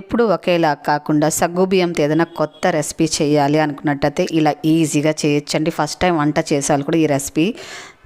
ఎప్పుడు ఒకేలా కాకుండా సగ్గుబియ్యంతో ఏదైనా కొత్త రెసిపీ చేయాలి అనుకున్నట్టయితే ఇలా ఈజీగా చేయొచ్చండి. ఫస్ట్ టైం వంట చేసేవాళ్ళు కూడా ఈ రెసిపీ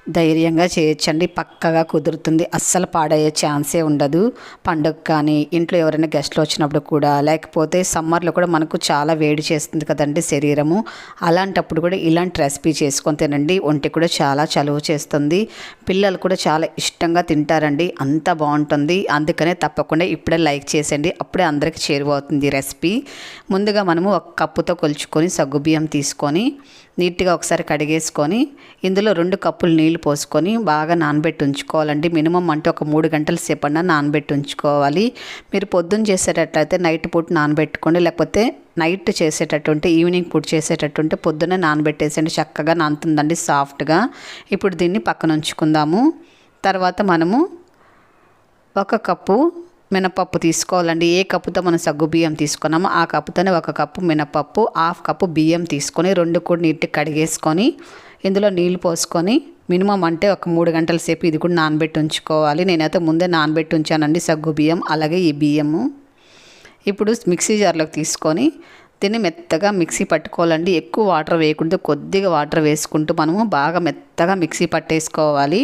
ధైర్యంగా చేయొచ్చండి. పక్కగా కుదురుతుంది. అస్సలు పాడయ్యే ఛాన్సే ఉండదు. పండుగ కానీ ఇంట్లో ఎవరైనా గెస్ట్లు వచ్చినప్పుడు కూడా లేకపోతే సమ్మర్లో కూడా మనకు చాలా వేడి చేస్తుంది కదండి శరీరము. అలాంటప్పుడు కూడా ఇలాంటి రెసిపీ చేసుకొని తినండి. ఒంటి కూడా చాలా చలువ చేస్తుంది. పిల్లలు కూడా చాలా ఇష్టంగా తింటారండి. అంత బాగుంటుంది. అందుకనే తప్పకుండా ఇప్పుడే లైక్ చేసేయండి. అప్పుడే అందరికి చేరువవుతుంది రెసిపీ. ముందుగా మనము ఒక కప్పుతో కొలుచుకొని సగ్గుబియ్యం తీసుకొని నీట్గా ఒకసారి కడిగేసుకొని ఇందులో రెండు కప్పులు నీళ్ళు పోసుకొని బాగా నానబెట్టి ఉంచుకోవాలండి. మినిమం అంటే ఒక మూడు గంటల సేపన్నా నానబెట్టి ఉంచుకోవాలి. మీరు పొద్దున్న చేసేటట్లయితే నైట్ పూట నానబెట్టుకోండి. లేకపోతే నైట్ చేసేటట్టుంటే ఈవినింగ్ పూట చేసేటట్టుంటే పొద్దున్నే నానబెట్టేసండి చక్కగా నానుతుందండి సాఫ్ట్గా. ఇప్పుడు దీన్ని పక్కన ఉంచుకుందాము. తర్వాత మనము ఒక కప్పు మినపప్పు తీసుకోవాలండి. ఏ కప్పుతో మనం సగ్గు బియ్యం తీసుకున్నామో ఆ కప్పుతోనే ఒక కప్పు మినపప్పు హాఫ్ కప్పు బియ్యం తీసుకొని రెండు కూడా నీట్గా కడిగేసుకొని ఇందులో నీళ్ళు పోసుకొని మినిమం అంటే ఒక మూడు గంటల సేపు ఇది కూడా నానబెట్టి ఉంచుకోవాలి. నేనైతే ముందే నానబెట్టి ఉంచానండి సగ్గు బియ్యం అలాగే ఈ బియ్యము. ఇప్పుడు మిక్సీ జార్లోకి తీసుకొని దీన్ని మెత్తగా మిక్సీ పట్టుకోవాలండి. ఎక్కువ వాటర్ వేయకుండా కొద్దిగా వాటర్ వేసుకుంటూ మనము బాగా మెత్తగా మిక్సీ పట్టేసుకోవాలి.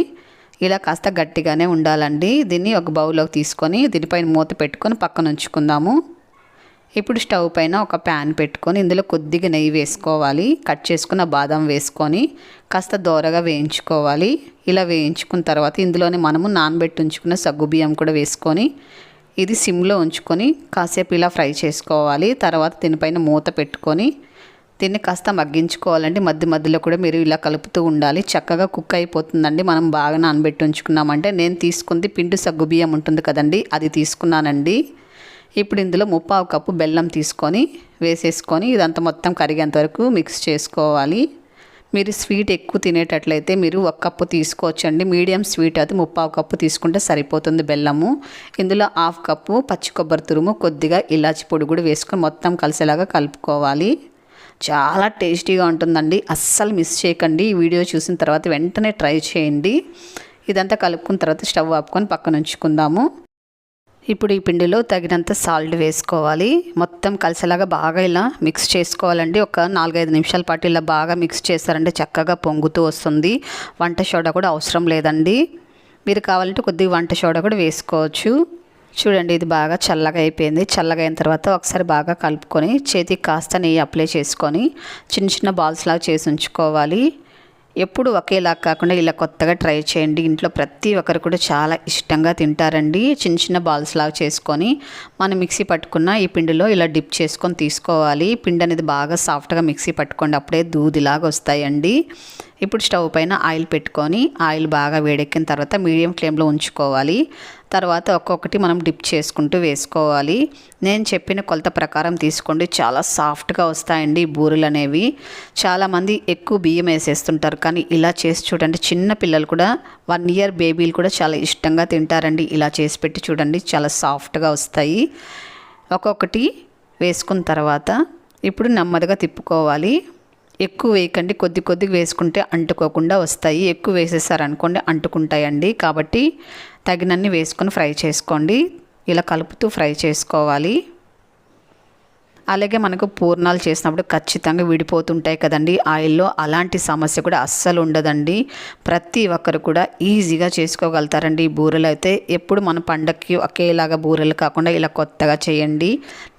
ఇలా కాస్త గట్టిగానే ఉండాలండి. దీన్ని ఒక బౌల్లోకి తీసుకొని దీనిపైన మూత పెట్టుకొని పక్కన ఉంచుకుందాము. ఇప్పుడు స్టవ్ పైన ఒక ప్యాన్ పెట్టుకొని ఇందులో కొద్దిగా నెయ్యి వేసుకోవాలి. కట్ చేసుకున్న బాదం వేసుకొని కాస్త దోరగా వేయించుకోవాలి. ఇలా వేయించుకున్న తర్వాత ఇందులోనే మనము నానబెట్టి ఉంచుకున్న సగ్గుబియ్యం కూడా వేసుకొని ఇది సిమ్లో ఉంచుకొని కాసేపు ఇలా ఫ్రై చేసుకోవాలి. తర్వాత దీనిపైన మూత పెట్టుకొని దీన్ని కాస్త మగ్గించుకోవాలండి. మధ్య మధ్యలో కూడా మీరు ఇలా కలుపుతూ ఉండాలి. చక్కగా కుక్ అయిపోతుందండి. మనం బాగా నానబెట్టి ఉంచుకున్నామంటే నేను తీసుకుంది పిండి సగ్గు బియ్యం ఉంటుంది కదండి. అది తీసుకున్నానండి. ఇప్పుడు ఇందులో ముప్పావు కప్పు బెల్లం తీసుకొని వేసేసుకొని ఇదంతా మొత్తం కరిగేంత వరకు మిక్స్ చేసుకోవాలి. మీరు స్వీట్ ఎక్కువ తినేటట్లయితే మీరు ఒక కప్పు తీసుకోవచ్చండి. మీడియం స్వీట్ అయితే ముప్పావు కప్పు తీసుకుంటే సరిపోతుంది బెల్లము. ఇందులో హాఫ్ కప్పు పచ్చి కొబ్బరి తురుము కొద్దిగా ఇలాచి పొడి కూడా వేసుకొని మొత్తం కలిసేలాగా కలుపుకోవాలి. చాలా టేస్టీగా ఉంటుందండి. అస్సలు మిస్ చేయకండి. ఈ వీడియో చూసిన తర్వాత వెంటనే ట్రై చేయండి. ఇదంతా కలుపుకున్న తర్వాత స్టవ్ ఆపుకొని పక్కన ఉంచుకుందాము. ఇప్పుడు ఈ పిండిలో తగినంత సాల్ట్ వేసుకోవాలి. మొత్తం కలిసేలాగా బాగా ఇలా మిక్స్ చేసుకోవాలండి. ఒక నాలుగైదు నిమిషాల పాటు ఇలా బాగా మిక్స్ చేస్తారంటే చక్కగా పొంగుతూ వస్తుంది. వంట సోడా కూడా అవసరం లేదండి. మీరు కావాలంటే కొద్దిగా వంట సోడా కూడా వేసుకోవచ్చు. చూడండి ఇది బాగా చల్లగా అయిపోయింది. చల్లగా అయిన తర్వాత ఒకసారి బాగా కలుపుకొని చేతికి కాస్త నెయ్యి అప్లై చేసుకొని చిన్న చిన్న బాల్స్ లాగా చేసి ఉంచుకోవాలి. ఎప్పుడు ఒకేలా కాకుండా ఇలా కొత్తగా ట్రై చేయండి. ఇంట్లో ప్రతి ఒక్కరు కూడా చాలా ఇష్టంగా తింటారండి. చిన్న చిన్న బాల్స్ లాగా చేసుకొని మనం మిక్సీ పట్టుకున్న ఈ పిండిలో ఇలా డిప్ చేసుకొని తీసుకోవాలి. పిండి అనేది బాగా సాఫ్ట్గా మిక్సీ పట్టుకోండి. అప్పుడే దూదిలాగా వస్తాయండి. ఇప్పుడు స్టవ్ పైన ఆయిల్ పెట్టుకొని ఆయిల్ బాగా వేడెక్కిన తర్వాత మీడియం ఫ్లేమ్లో ఉంచుకోవాలి. తర్వాత ఒక్కొక్కటి మనం డిప్ చేసుకుంటూ వేసుకోవాలి. నేను చెప్పిన కొలత ప్రకారం తీసుకోండి. చాలా సాఫ్ట్గా వస్తాయండి బూరెలు అనేవి. చాలామంది ఎక్కువ బియ్యం వేసేస్తుంటారు కానీ ఇలా చేసి చూడండి. చిన్న పిల్లలు కూడా వన్ ఇయర్ బేబీలు కూడా చాలా ఇష్టంగా తింటారండి. ఇలా చేసి పెట్టి చూడండి. చాలా సాఫ్ట్గా వస్తాయి. ఒక్కొక్కటి వేసుకున్న తర్వాత ఇప్పుడు నెమ్మదిగా తిప్పుకోవాలి. ఎక్కువ వేయకండి. కొద్ది కొద్దిగా వేసుకుంటే అంటుకోకుండా వస్తాయి. ఎక్కువ వేసేసారనుకోండి అంటుకుంటాయండి. కాబట్టి తగినన్ని వేసుకొని ఫ్రై చేసుకోండి. ఇలా కలుపుతూ ఫ్రై చేసుకోవాలి. అలాగే మనకు పూర్ణాలు చేసినప్పుడు ఖచ్చితంగా విడిపోతుంటాయి కదండి. ఆయిల్లో అలాంటి సమస్య కూడా అస్సలు ఉండదండి. ప్రతి ఒక్కరు కూడా ఈజీగా చేసుకోగలుగుతారండి ఈ బూరెలు అయితే. ఎప్పుడు మన పండగకి ఒకేలాగా బూరెలు కాకుండా ఇలా కొత్తగా చేయండి.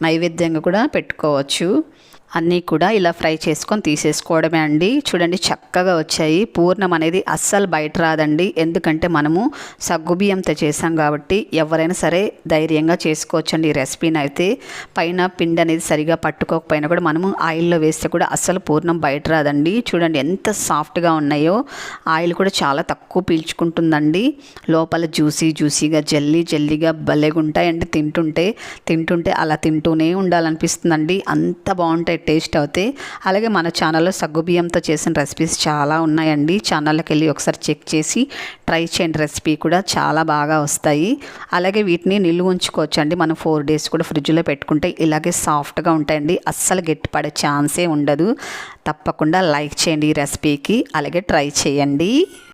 నైవేద్యంగా కూడా పెట్టుకోవచ్చు. అన్నీ కూడా ఇలా ఫ్రై చేసుకొని తీసేసుకోవడమే అండి. చూడండి చక్కగా వచ్చాయి. పూర్ణం అనేది అస్సలు బయట రాదండి. ఎందుకంటే మనము సగ్గుబియ్యంతో చేసాం కాబట్టి ఎవరైనా సరే ధైర్యంగా చేసుకోవచ్చండి ఈ రెసిపీని అయితే. పైన పిండి అనేది సరిగా పట్టుకోకపోయినా కూడా మనము ఆయిల్లో వేస్తే కూడా అస్సలు పూర్ణం బయట రాదండి. చూడండి ఎంత సాఫ్ట్గా ఉన్నాయో. ఆయిల్ కూడా చాలా తక్కువ పీల్చుకుంటుందండి. లోపల జ్యూసీ జ్యూసీగా జల్లీ జల్లీగా భలేగా ఉంటాయండి తింటుంటే. తింటుంటే అలా తింటూనే ఉండాలనిపిస్తుందండి. అంత బాగుంటాయి టేస్ట్ అవుతాయి. అలాగే మన ఛానల్లో సగ్గుబియ్యంతో చేసిన రెసిపీస్ చాలా ఉన్నాయండి. ఛానల్కి వెళ్ళి ఒకసారి చెక్ చేసి ట్రై చేయండి. రెసిపీ కూడా చాలా బాగా వస్తాయి. అలాగే వీటిని నిల్వ ఉంచుకోవచ్చు అండి మనం ఫోర్ డేస్ కూడా ఫ్రిడ్జ్లో పెట్టుకుంటే ఇలాగే సాఫ్ట్గా ఉంటాయండి. అస్సలు గట్టిపడే ఛాన్సే ఉండదు. తప్పకుండా లైక్ చేయండి ఈ రెసిపీకి అలాగే ట్రై చేయండి.